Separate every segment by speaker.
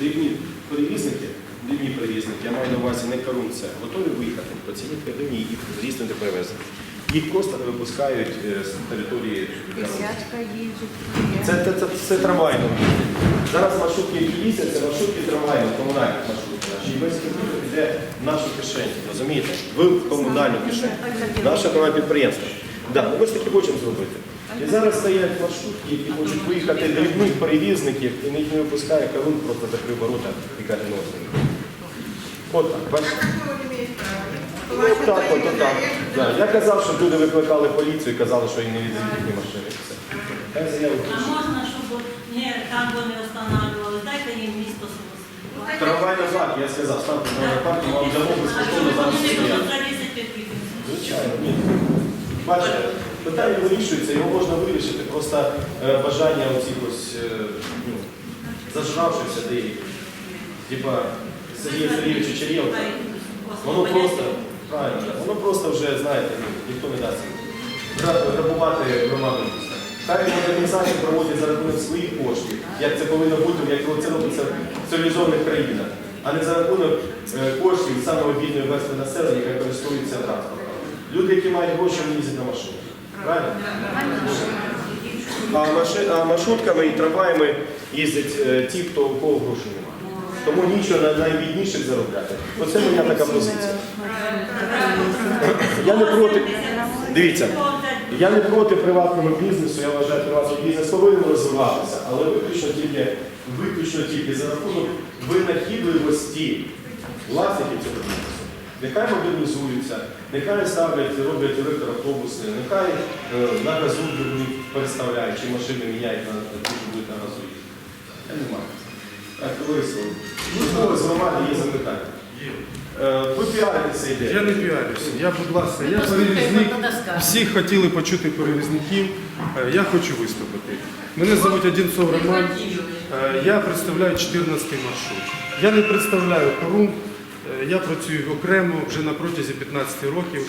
Speaker 1: дрібні перевізники, дрібні перевізники, я маю на увазі не корунція, готові виїхати по цінній первині і здійснити перевезення. Їх просто не випускають е, з території
Speaker 2: Десятка їздить.
Speaker 1: Це, це, це, це трамвайно. Зараз маршрутки, які їздять, це маршрутки трамвайно, комунальні маршрутки. наші. І весь комп'ютер йде в нашу кишеню, розумієте? В комунальну кишеню. Наше комунальне підприємство. Да, ми ось таки хочемо зробити. І зараз стоять маршрутки, які хочуть виїхати дрібних перевізників, і їх не випускає корун, просто закрив ворота і каже, ну. От так, бачите? Ну, так, от, от так. Да. Я казав, що люди викликали поліцію і казали, що їм не віддають їхні машини. Все. Хай заяву
Speaker 3: А можна, щоб ні, там вони встановлювали, дайте їм місто своє.
Speaker 1: Трамвай назад, я сказав, ставте трамвай парк, вам дамо безкоштовно зараз стояти. Звичайно, ні. Бачите, питання вирішується, його можна вирішити, просто е, бажання оцих ось, е, ну, зажравшихся деяких, типа Сергія Сергійовича Черєнка. Воно просто, правильно, воно просто вже, знаєте, ну, ніхто не дасть грабувати громаду. Хай модернізацію проводять за рахунок своїх коштів, як це повинно бути, як це робиться в цивілізованих країнах, а не за рахунок е, коштів самої бідної верстви населення, яка користується транспортом. Люди, які мають гроші, вони їздять на машині. Правильно? А, маши- а маршрутками і трамваями їздять е, ті, хто у кого грошей немає. Тому нічого на найбідніших заробляти. Оце моя така позиція. Я не проти. Дивіться, я не проти приватного бізнесу, я вважаю, приватний бізнес повинен розвиватися, але виключно тільки, виключно тільки за рахунок винахідливості власників цього бізнесу. Нехай модернізуються, нехай ставлять, роблять електроавтобуси, нехай е, на газу переставляють, чи машини міняють на ті, що будуть на газу їздити. Я не маю. Так, товариство, можливо, з громади є запитання. Е, Ви піаритеся йде.
Speaker 4: Я не піарюся. Я, будь ласка, я перевізник. Всі хотіли почути перевізників. Е, Я хочу виступити. Мене звуть Одінцов Роман. Е, Я представляю 14 маршрут. Я не представляю Корум. Е, Я працюю окремо вже на протязі 15 років.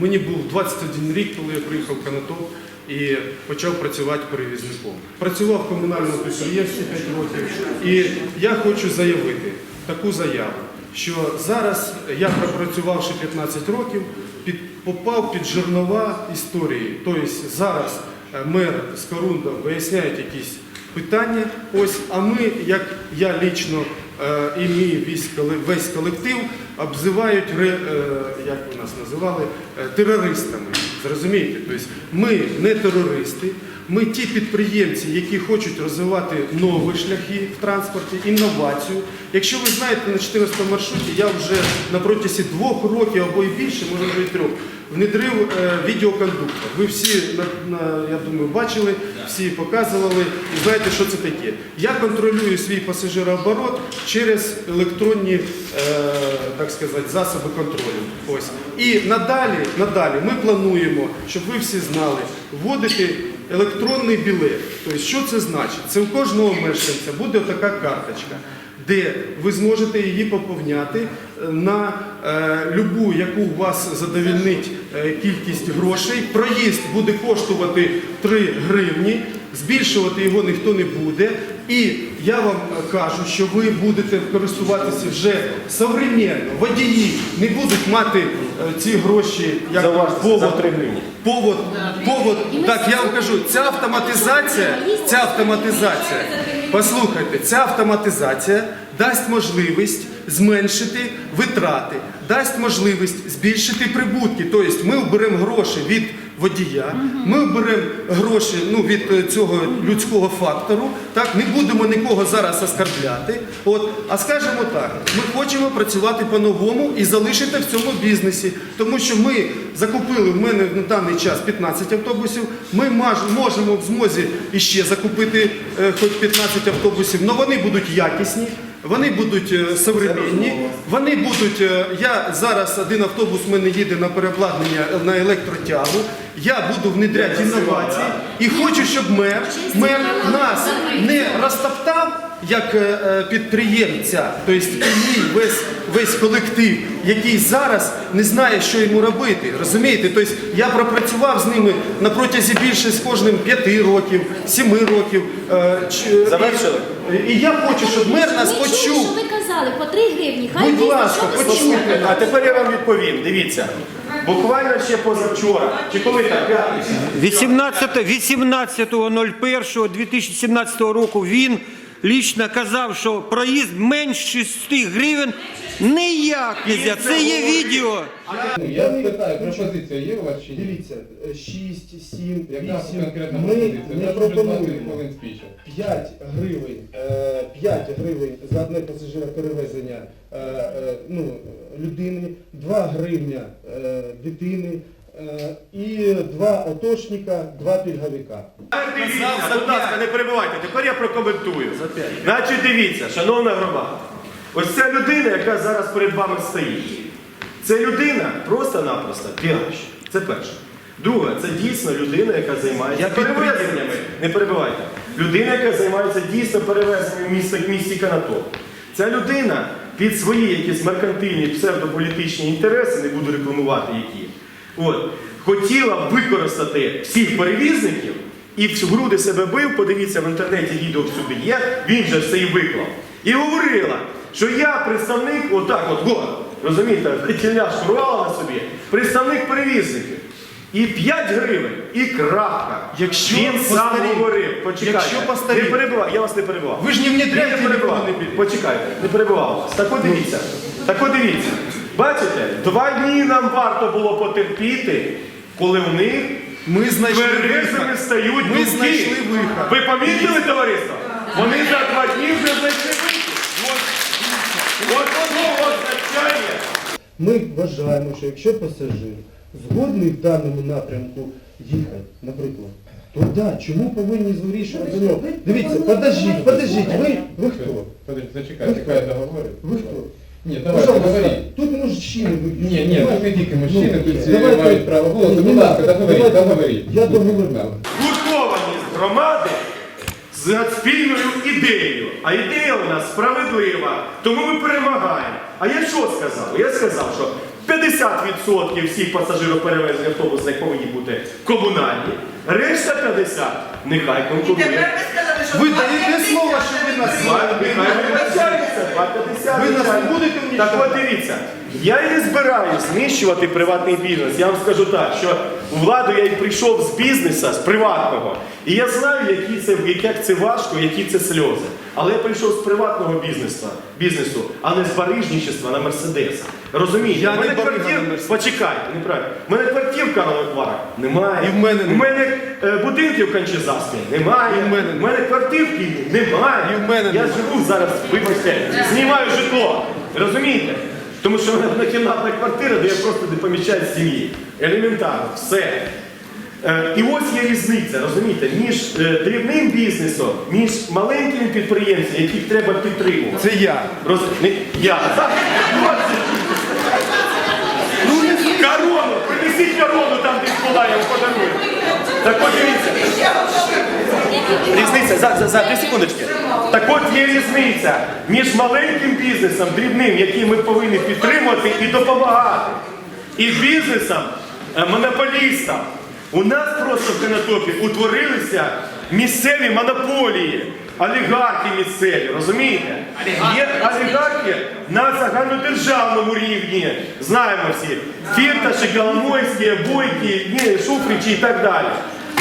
Speaker 4: Мені був 21 рік, коли я приїхав в Канатов і почав працювати перевізником. Працював в комунальному підприємстві 5 років. І я хочу заявити таку заяву, що зараз я пропрацювавши 15 років, під, попав під жернова історії. Тобто зараз е, мер з Корунда виясняє якісь питання. Ось, а ми, як я лічно і мій весь, весь колектив, обзивають е, як ви нас називали, е, терористами. Зрозумієте? Тобто ми не терористи, ми ті підприємці, які хочуть розвивати нові шляхи в транспорті, інновацію. Якщо ви знаєте, на 14 маршруті я вже на протязі двох років або і більше, може вже і трьох, внедрив е, відеокондуктор. Ви всі, я думаю, бачили, всі показували і знаєте, що це таке. Я контролюю свій пасажирооборот через електронні, е, так сказати, засоби контролю. Ось. І надалі, надалі ми плануємо, щоб ви всі знали, вводити електронний білет. Тобто, що це значить? Це у кожного мешканця буде така карточка, де ви зможете її поповняти на е, любу, яку у вас задовільнить е, кількість грошей. Проїзд буде коштувати 3 гривні, збільшувати його ніхто не буде. І я вам кажу, що ви будете користуватися вже современно. Водії не будуть мати е, ці гроші як повод.
Speaker 1: за 3 гривні.
Speaker 4: Повод, повод, так я вам кажу, ця автоматизація, ця автоматизація, послухайте, ця автоматизація дасть можливість зменшити витрати, дасть можливість збільшити прибутки. Тобто ми оберемо гроші від водія, ми оберемо гроші ну, від е, цього людського фактору, так, не будемо нікого зараз оскарбляти. От, а скажемо так, ми хочемо працювати по-новому і залишити в цьому бізнесі, тому що ми закупили в мене на даний час 15 автобусів. Ми можемо в змозі іще закупити е, хоч 15 автобусів, але вони будуть якісні. Вони будуть е, современні, вони будуть. е, Я зараз один автобус в мене їде на переобладнання е, на електротягу. Я буду внедряти інновації і хочу, щоб мер, мер нас не розтоптав як е, е, підприємця, тобто і мій весь, весь колектив, який зараз не знає, що йому робити. Розумієте? Тобто я пропрацював з ними на протязі більше з кожним п'яти років, сіми років. е,
Speaker 1: Завершили?
Speaker 4: І, і я хочу, щоб мер нас
Speaker 2: Ми чули,
Speaker 4: почув.
Speaker 2: що ви казали, по 3 гривні. Хай
Speaker 4: Будь ласка, почуйте.
Speaker 1: А тепер я вам відповім. Дивіться. Буквально ще позавчора, чи коли так, п'ятниця,
Speaker 5: 18 18.01.2017 року він лічно казав, що проїзд менш 6 гривень ніяк не можна. Це є відео.
Speaker 6: Я питаю, пропозиція є у вас чи ні?
Speaker 4: Дивіться, 6, 7,
Speaker 6: Яка
Speaker 4: 8.
Speaker 6: конкретна
Speaker 4: Ми
Speaker 6: пропозиція?
Speaker 4: не
Speaker 6: Я вже 20
Speaker 4: пропонуємо 5 гривень, е, 5 гривень за одне пасажира перевезення е, е, ну, людини, 2 гривня е, дитини е, і 2 отошника, 2 пільговика.
Speaker 1: Дивіться, будь ласка, не перебувайте. Тепер я прокоментую. Значить, дивіться, шановна громада. Ось ця людина, яка зараз перед вами стоїть. Це людина просто-напросто піарщик. Це перше. Друге, це дійсно людина, яка займається перевезеннями. Не перебивайте. Людина, яка займається дійсно перевезенням в місті, в місті Канатоп. Ця людина під свої якісь меркантильні псевдополітичні інтереси, не буду рекламувати які, от, хотіла використати всіх перевізників і в груди себе бив, подивіться в інтернеті відео всюди є, він же це і виклав. І говорила, що я представник, отак от, го, розумієте, тільняшку рвала на собі, представник перевізників. І 5 гривень, і крапка.
Speaker 4: Якщо
Speaker 1: він сам говорив, почекайте,
Speaker 4: якщо постарі...
Speaker 1: не перебивай, я вас не перебивав.
Speaker 4: Ви ж не внедряєте
Speaker 1: Я не
Speaker 4: піде.
Speaker 1: Почекайте, не перебивав вас. Так от дивіться. Так от дивіться. Бачите, два дні нам варто було потерпіти, коли в них
Speaker 4: Ми знайшли
Speaker 1: тверезими стають
Speaker 4: Ми
Speaker 1: думки.
Speaker 4: знайшли вихід.
Speaker 1: Ви помітили, товариство? Вони за два дні вже знайшли вихід. От, воно означає.
Speaker 7: Ми вважаємо, що якщо пасажир згодний в даному напрямку їхати, наприклад, то да, чому повинні вирішувати нього? Дивіться, подождіть, подождіть, ви, ви хто?
Speaker 6: Подожди, зачекайте, хай я договорю.
Speaker 7: Ви хто?
Speaker 6: Ні, давайте,
Speaker 7: Пожалуйста,
Speaker 6: говоріть.
Speaker 7: Ви.
Speaker 6: Ні, ні, тут не тільки мужчини,
Speaker 7: Ну,
Speaker 6: тут всі
Speaker 7: давайте-
Speaker 6: мають право голосу. Будь ласка, договоріть, договоріть.
Speaker 7: Я договорю.
Speaker 1: згуртованість громади з спільною ідеєю. А ідея у нас справедлива, тому ми перемагаємо. А я що сказав? Я сказав, що 50% всіх пасажироперевезень автобусних повинні бути комунальні, решта 50 нехай конкурує.
Speaker 4: Ви даєте слово, що ви нас
Speaker 1: Нехай вибачається, 2,50
Speaker 4: Ви нас не будете
Speaker 1: Так от дивіться, я і не збираюсь знищувати приватний бізнес. Я вам скажу так, що у владу я і прийшов з бізнесу, з приватного. І я знаю, які це, як це важко, які це сльози. Але я прийшов з приватного бізнесу, бізнесу а не з барижничества на Мерседес. Розумієте?
Speaker 4: Я
Speaker 1: мене
Speaker 4: не
Speaker 1: квартир,
Speaker 4: на
Speaker 1: почекайте, неправильно. У мене квартир в Карлових Варах немає.
Speaker 4: І в мене
Speaker 1: У мене е, будинків в Кончезаспі немає.
Speaker 4: І в мене
Speaker 1: У мене квартир в Києві немає.
Speaker 4: І в мене
Speaker 1: я живу зараз, вибачте, знімаю житло. Розумієте? Тому що в мене однокімнатна квартира, де я просто не поміщаю сім'ї. Елементарно, все. Е, І ось є різниця, розумієте, між е, дрібним бізнесом, між маленькими підприємцями, яких треба підтримувати.
Speaker 4: Це я.
Speaker 1: Роз... Не... Я. Ну, не корону! Принесіть корону там, де була, я вам подарую. Так от дивіться. Різниця, за, за, за, дві секундочки. Так от є різниця між маленьким бізнесом, дрібним, який ми повинні підтримувати і допомагати. І бізнесом, е, монополістам. У нас просто в Канатопі утворилися місцеві монополії, олігархи місцеві, розумієте? Є олігархи на загальнодержавному рівні, знаємо всі. Фірташі, Коломойські, Бойкі, ні, Шуфричі і так далі.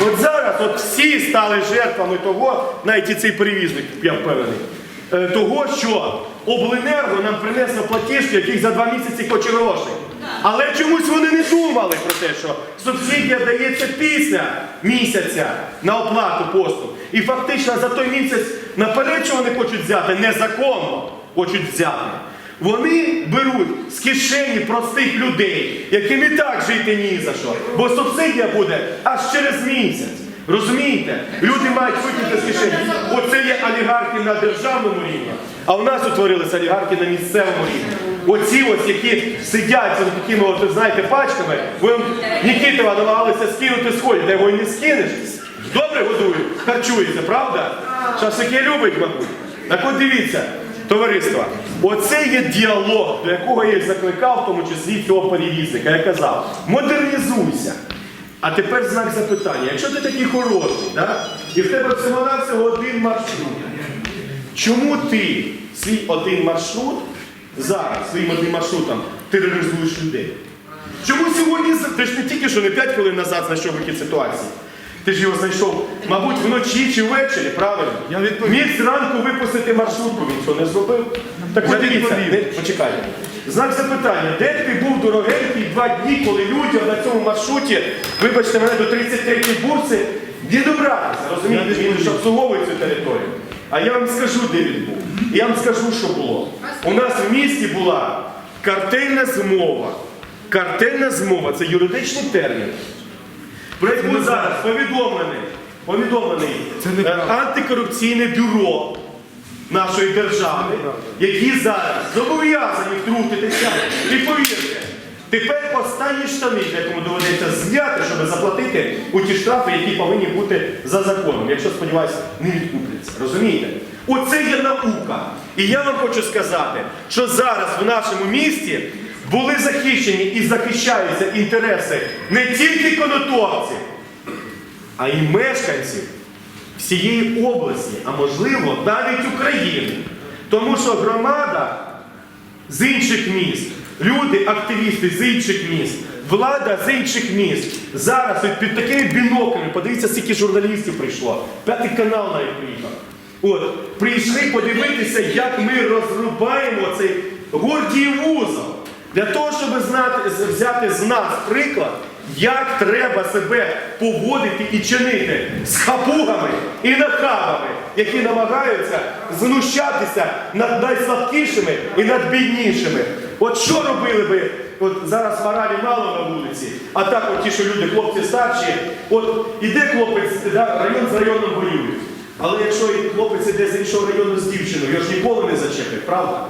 Speaker 1: От зараз от всі стали жертвами того, навіть і цей перевізник, я впевнений, е, того, що обленерго нам принесло платіжки, яких за два місяці хоче грошей. Але чомусь вони не думали про те, що субсидія дається після місяця на оплату послуг. І фактично за той місяць наперед, що вони хочуть взяти, незаконно хочуть взяти. Вони беруть з кишені простих людей, яким і так жити ні за що. Бо субсидія буде аж через місяць. Розумієте? Люди мають витягти з кишені. Оце є олігархи на державному рівні, а у нас утворилися олігархи на місцевому рівні. Оці ось, які сидять з такими, от, знаєте, пачками, ви Нікітова намагалися скинути колі, та його і не скинеш. Добре годують, харчується, правда? Шашлики любить, мабуть. Так от дивіться, товариство, оце є діалог, до якого я і закликав, в тому числі цього перевізника. Я казав, модернізуйся. А тепер знак запитання. Якщо ти такий хороший, да? і в тебе всього навсього один маршрут, чому ти свій один маршрут зараз своїм одним маршрутом тероризуєш людей? Чому сьогодні ти ж не тільки що не 5 хвилин назад знайшов вихід ситуації? Ти ж його знайшов, мабуть, вночі чи ввечері, правильно?
Speaker 4: Я.
Speaker 1: Міг зранку випустити маршрутку, він цього не зробив. Так
Speaker 4: Я
Speaker 1: от дивіться,
Speaker 4: відповів.
Speaker 1: не- почекайте. Знак запитання, де ти був дорогенький два дні, коли людям на цьому маршруті, вибачте мене, до 33-ї бурси, не добратися, розумієте, він ж обслуговує цю територію. А я вам скажу, де він був. Я вам скажу, що було. У нас в місті була картельна змова. Картельна змова це юридичний термін. Про яку зараз повідомлений, повідомлений е, антикорупційне бюро нашої держави, які зараз зобов'язані втрутитися. І повірте, тепер останні штани, якому доведеться зняти, щоб заплатити у ті штрафи, які повинні бути за законом, якщо, сподіваюся, не відкупляться. Розумієте? Оце є наука. І я вам хочу сказати, що зараз в нашому місті були захищені і захищаються інтереси не тільки конотопців, а й мешканців всієї області, а можливо навіть України. Тому що громада з інших міст, люди, активісти з інших міст, влада з інших міст. Зараз під такими біноклями, подивіться, скільки журналістів прийшло. П'ятий канал навіть приїхав. От, прийшли подивитися, як ми розрубаємо цей гордіїв вузол. Для того, щоб знати, взяти з нас приклад, як треба себе поводити і чинити з хапугами і нахабами, які намагаються знущатися над найслабкішими і над біднішими. От що робили би, от зараз моралі мало на вулиці, а так от ті, що люди, хлопці старші, от іде хлопець, да, район з районом воюють. Але якщо хлопець іде з іншого району з дівчиною, його ж ніколи не зачепить, правда?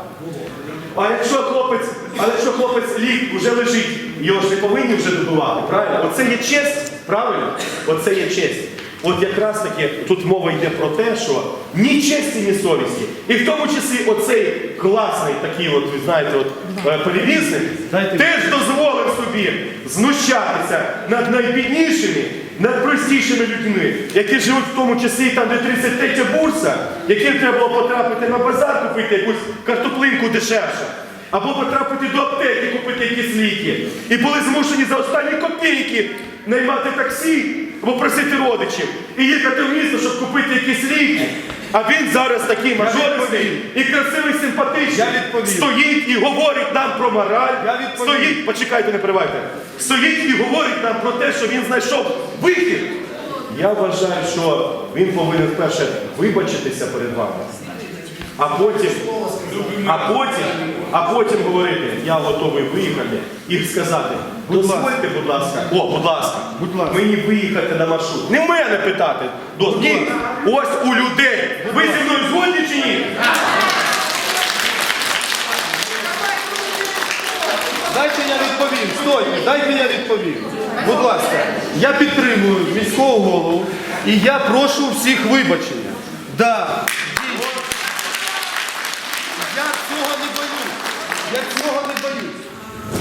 Speaker 1: А якщо хлопець, але якщо хлопець ліг вже лежить, його ж не повинні вже добивати, правильно? Оце є честь, правильно? Оце є честь. От якраз таки тут мова йде про те, що ні честі, ні совісті. І в тому числі оцей класний такий, от, ви знаєте, от, е, перевізник теж дозволив собі знущатися над найбіднішими, над простішими людьми, які живуть в тому числі там, де 33 бурса, яким треба було потрапити на базар, купити якусь картоплинку дешевше. Або потрапити до аптеки, купити якісь ліки. І були змушені за останні копійки наймати таксі або просити родичів і їхати в місто, щоб купити якісь ліки. А він зараз такий мажористий і красивий, симпатичний. Стоїть і говорить нам про мораль. Стоїть, почекайте, не перебивайте. Стоїть і говорить нам про те, що він знайшов вихід. Я вважаю, що він повинен вперше вибачитися перед вами. А потім, а потім, а потім говорити, я готовий виїхати і сказати, дозвольте, будь ласка, о, будь ласка,
Speaker 4: Будь ласка.
Speaker 1: мені виїхати на маршрут. Не в мене питати. До, ні, ось у людей. Ви зі мною згодні чи ні?
Speaker 4: Дайте я відповім. Стойте, дайте я відповім. Будь ласка, я підтримую міського голову і я прошу всіх вибачення. Да. Цього не боюсь. Я цього не боюсь.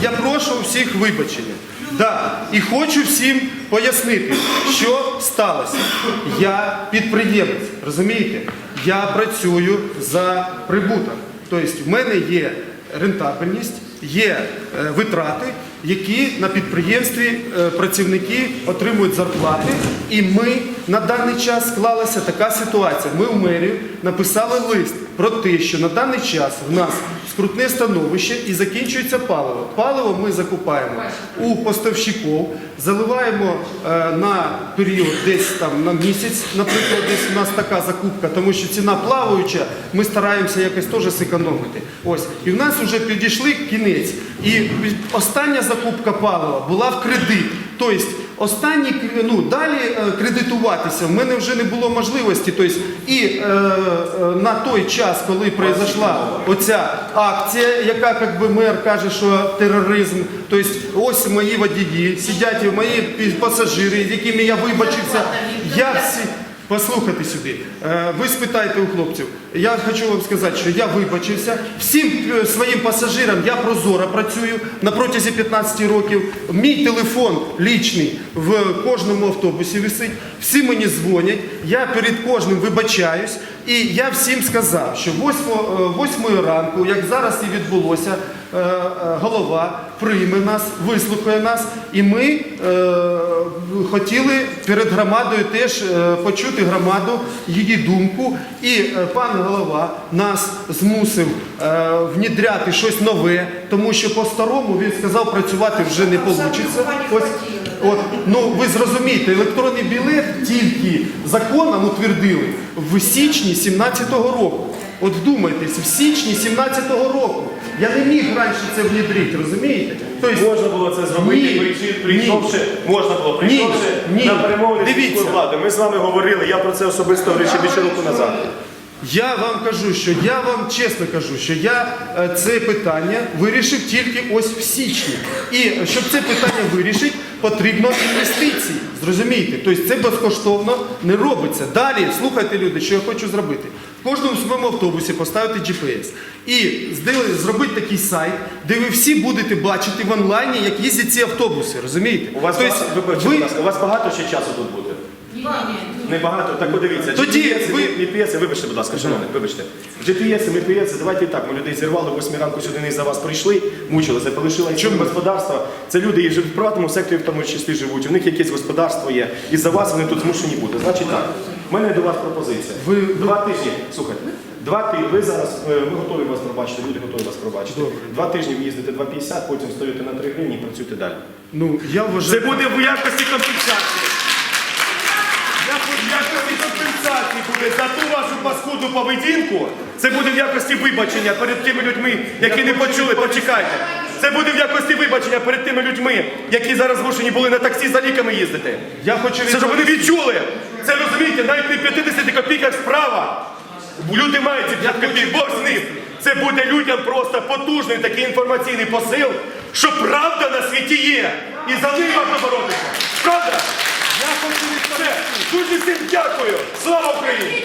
Speaker 4: Я прошу всіх вибачення. Да. І хочу всім пояснити, що сталося. Я підприємець, розумієте? Я працюю за прибуток. Тобто в мене є рентабельність, є е, витрати, які на підприємстві е, працівники отримують зарплати. І ми на даний час склалася така ситуація. Ми в мерію написали лист про те, що на даний час в нас скрутне становище і закінчується паливо. Паливо ми закупаємо у поставщиків, заливаємо е, на період десь там на місяць, наприклад, десь у нас така закупка, тому що ціна плаваюча, ми стараємося якось теж зекономити. Ось і в нас вже підійшли кінець. І остання закупка палива була в кредит. Тобто останні ну далі е, кредитуватися в мене вже не було можливості. Тобто, і е, е, на той час, коли произошла оця акція, яка як би мер каже, що тероризм, тобто ось мої водії, сидять мої пасажири, з якими я вибачився. Я всі. Послухайте сюди. Е, Ви спитайте у хлопців. Я хочу вам сказати, що я вибачився. Всім е, своїм пасажирам я прозоро працюю на протязі 15 років. Мій телефон лічний в кожному автобусі висить. Всі мені дзвонять. Я перед кожним вибачаюсь. І я всім сказав, що 8 ранку, як зараз і відбулося, е, е, голова прийме нас, вислухає нас, і ми е, хотіли перед громадою теж е, почути громаду, її думку. І е, пан голова нас змусив е, внідряти щось нове, тому що по-старому він сказав, працювати вже не вийде. Ось, от, ну ви зрозумієте, електронний білет тільки законом утвердили в січні 17-го року. От вдумайтесь, в січні 17-го року. Я не міг раніше це внедрити, розумієте? Тобто,
Speaker 1: Можна було це зробити,
Speaker 4: Ні.
Speaker 1: прийшли- прийшовши, можна було, прийшовши
Speaker 4: Ні.
Speaker 1: на перемовини з
Speaker 4: Дивіться.
Speaker 1: міською владою. Ми з вами говорили, я про це особисто говорив ще більше року назад.
Speaker 4: Я вам кажу, що я вам чесно кажу, що я е, це питання вирішив тільки ось в січні. І щоб це питання вирішити, потрібно інвестиції. Зрозумієте? Тобто це безкоштовно не робиться. Далі слухайте люди, що я хочу зробити. В кожному своєму автобусі поставити GPS. І зробити такий сайт, де ви всі будете бачити в онлайні, як їздять ці автобуси. Розумієте?
Speaker 1: У вас,
Speaker 4: Тобто
Speaker 1: багато, вибачте,
Speaker 4: ви-
Speaker 1: будь ласка, у вас багато ще часу тут бути? Небагато, так подивіться.
Speaker 4: Тоді
Speaker 1: GPS,
Speaker 4: ви-
Speaker 1: GPS, вибачте, будь ласка, шановний, вибачте. GPS, MPS, давайте і так, ми людей зірвали, в 8 ранку сюди не за вас прийшли, мучилися, полишили чим господарства. Це люди і живуть в приватному секторі, в тому числі живуть, у них якесь господарство є, і за вас вони тут змушені бути. Значить так, в мене до вас пропозиція.
Speaker 4: Ви-
Speaker 1: Два тижні, слухайте, два тижні, ви зараз, е, ми готові вас пробачити, люди готові вас пробачити. Два тижні ви їздите 2,50, потім стоїте на 3 гривні і працюєте далі.
Speaker 4: Ну, я
Speaker 1: Це буде в якості компенсації. В якості компенсації буде за ту вашу паскудну поведінку. Це буде в якості вибачення перед тими людьми, які не почули. Почекайте. Це буде в якості вибачення перед тими людьми, які зараз змушені були на таксі за ліками їздити.
Speaker 4: Я хочу
Speaker 1: Це щоб вони відчули. Це розумієте, навіть не 50 копійках справа. Люди мають ці 5 копійок, Бог з ним. Це буде людям просто потужний такий інформаційний посил, що правда на світі є. І за неї можна боротися. Правда? Я хочу. Дуже всім дякую. Слава Україні!